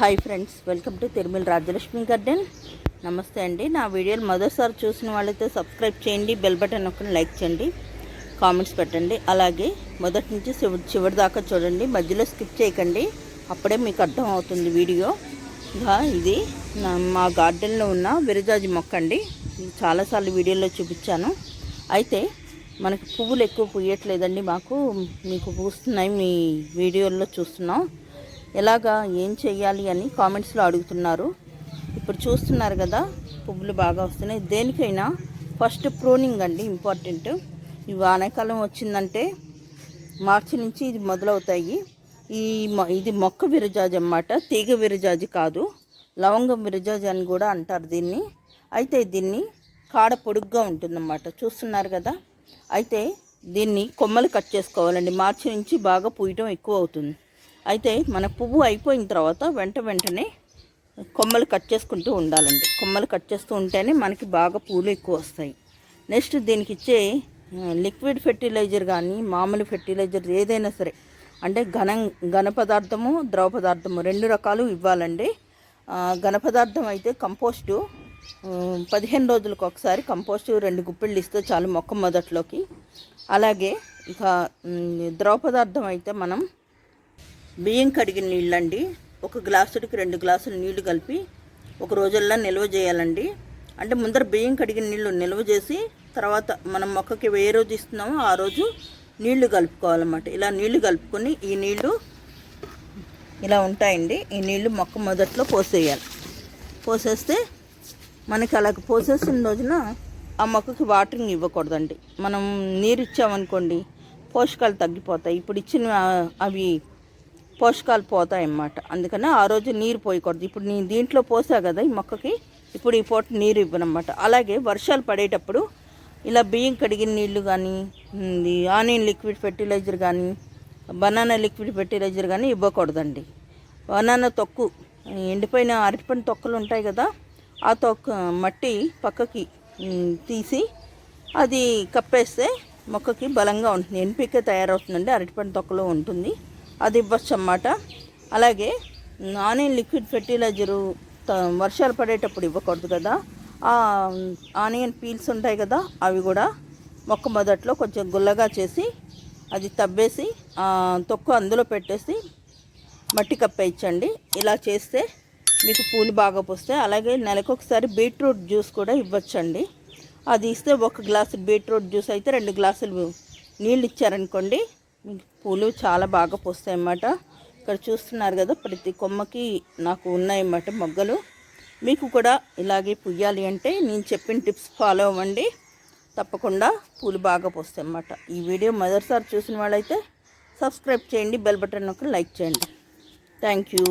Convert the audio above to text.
Hi friends welcome to Tirumala Rajalakshmi garden. నమస్తే అండి. నా వీడియోలు మొదటిసారి చూసిన వాళ్ళైతే సబ్స్క్రైబ్ చేయండి బెల్ బటన్ నొక్కని లైక్ చేయండి కామెంట్స్ పెట్టండి. అలాగే మొదటి నుంచి చివరి దాకా చూడండి మధ్యలో స్కిప్ చేయకండి. అప్పుడే మీకు అర్థం అవుతుంది వీడియో. ఇది నా మా గార్డెన్లో ఉన్న విరజాజి మొక్క అండి. చాలాసార్లు వీడియోలో చూపించాను. అయితే మనకి పువ్వులు ఎక్కువ పూయట్లేదండి మాకు. మీకు పూస్తున్నాయి మీ వీడియోల్లో చూస్తున్నాం. ఎలాగా ఏం చేయాలి అని కామెంట్స్లో అడుగుతున్నారు. ఇప్పుడు చూస్తున్నారు కదా పువ్వులు బాగా వస్తున్నాయి. దేనికైనా ఫస్ట్ ప్రూనింగ్ అండి ఇంపార్టెంట్. ఈ వానాకాలం వచ్చిందంటే మార్చి నుంచి ఇది మొదలవుతాయి. ఈ ఇది మొక్క విరజాజ్ అన్నమాట. తీగ విరజాజి కాదు లవంగం విరజాజ్ అని కూడా అంటారు దీన్ని. అయితే దీన్ని కాడ పొడుగ్గా ఉంటుందన్నమాట. చూస్తున్నారు కదా? అయితే దీన్ని కొమ్మలు కట్ చేసుకోవాలండి. మార్చి నుంచి బాగా పూయటం ఎక్కువ అవుతుంది. అయితే మన పువ్వు అయిపోయిన తర్వాత వెంట వెంటనే కొమ్మలు కట్ చేసుకుంటూ ఉండాలండి. కొమ్మలు కట్ చేస్తూ ఉంటేనే మనకి బాగా పూలు ఎక్కువ వస్తాయి. నెక్స్ట్ దీనికి ఇచ్చే లిక్విడ్ ఫెర్టిలైజర్ కానీ మామూలు ఫెర్టిలైజర్ ఏదైనా సరే అంటే ఘన ఘన పదార్థము ద్రవ పదార్థము రెండు రకాలు ఇవ్వాలండి. ఘన పదార్థం అయితే కంపోస్టు పదిహేను రోజులకు ఒకసారి కంపోస్టు రెండు గుప్పిళ్ళు ఇస్తే చాలు మొక్క మొదట్లోకి. అలాగే ఇక ద్రవ పదార్థం అయితే మనం బియ్యం కడిగిన నీళ్ళండి. ఒక గ్లాసుడికి రెండు గ్లాసులు నీళ్ళు కలిపి ఒక రోజుల్లో నిల్వ చేయాలండి. అంటే ముందర బియ్యం కడిగిన నీళ్ళు నిల్వ చేసి తర్వాత మనం మొక్కకి ఏ రోజు ఇస్తున్నామో ఆ రోజు నీళ్ళు కలుపుకోవాలన్నమాట. ఇలా నీళ్ళు కలుపుకొని ఈ నీళ్ళు ఇలా ఉంటాయండి. ఈ నీళ్ళు మొక్క మొదట్లో పోసేయాలి. పోసేస్తే మనకి అలా పోసేసిన రోజున ఆ మొక్కకి వాటరింగ్ ఇవ్వకూడదండి. మనం నీరు ఇచ్చామనుకోండి పోషకాలు తగ్గిపోతాయి. ఇప్పుడు ఇచ్చిన అవి పోషకాలు పోతాయన్నమాట. అందుకని ఆ రోజు నీరు పోయకూడదు. ఇప్పుడు నేను దీంట్లో పోసా కదా ఈ మొక్కకి ఇప్పుడు ఈ పూట నీరు ఇవ్వనమాట. అలాగే వర్షాలు పడేటప్పుడు ఇలా బియ్యం కడిగిన నీళ్ళు కానీ ఇది ఆనియన్ లిక్విడ్ ఫెర్టిలైజర్ కానీ బనానా లిక్విడ్ ఫెర్టిలైజర్ కానీ ఇవ్వకూడదండి. బనానా తొక్కు ఎండిపోయిన అరటిపండు తొక్కలు ఉంటాయి కదా ఆ తొక్క మట్టి పక్కకి తీసి అది కప్పేస్తే మొక్కకి బలంగా ఉంటుంది. ఎన్పికే తయారవుతుందండి అరటిపండు తొక్కలో ఉంటుంది. అది ఇవ్వచ్చు అన్నమాట అలాగే ఆనియన్ లిక్విడ్ ఫెర్టిలైజరు త- వర్షాలు పడేటప్పుడు ఇవ్వకూడదు కదా. ఆ ఆనియన్ పీల్స్ ఉంటాయి కదా అవి కూడా మొక్క మొదట్లో కొంచెం గుల్లగా చేసి అది తవ్వేసి తొక్కు అందులో పెట్టేసి మట్టి కప్పేయించండి ఇలా చేస్తే మీకు పూలు బాగా పోస్తాయి. అలాగే నెలకొకసారి బీట్రూట్ జ్యూస్ కూడా ఇవ్వచ్చండి. అది ఇస్తే ఒక గ్లాసు బీట్రూట్ జ్యూస్ అయితే రెండు గ్లాసులు నీళ్ళు ఇచ్చారనుకోండి మీకు పూలు చాలా బాగా పూస్తాయి అన్నమాట ఇక్కడ చూస్తున్నారు కదా ప్రతి కొమ్మకి నాకు ఉన్నాయన్నమాట మొగ్గలు. మీకు కూడా ఇలాగే పుయ్యాలి అంటే నేను చెప్పిన టిప్స్ ఫాలో అవ్వండి. తప్పకుండా పూలు బాగా పోస్తాయి అన్నమాట ఈ వీడియో మొదటిసారి చూసిన వాళ్ళైతే సబ్స్క్రైబ్ చేయండి బెల్ బటన్ ఒక లైక్ చేయండి. Thank you.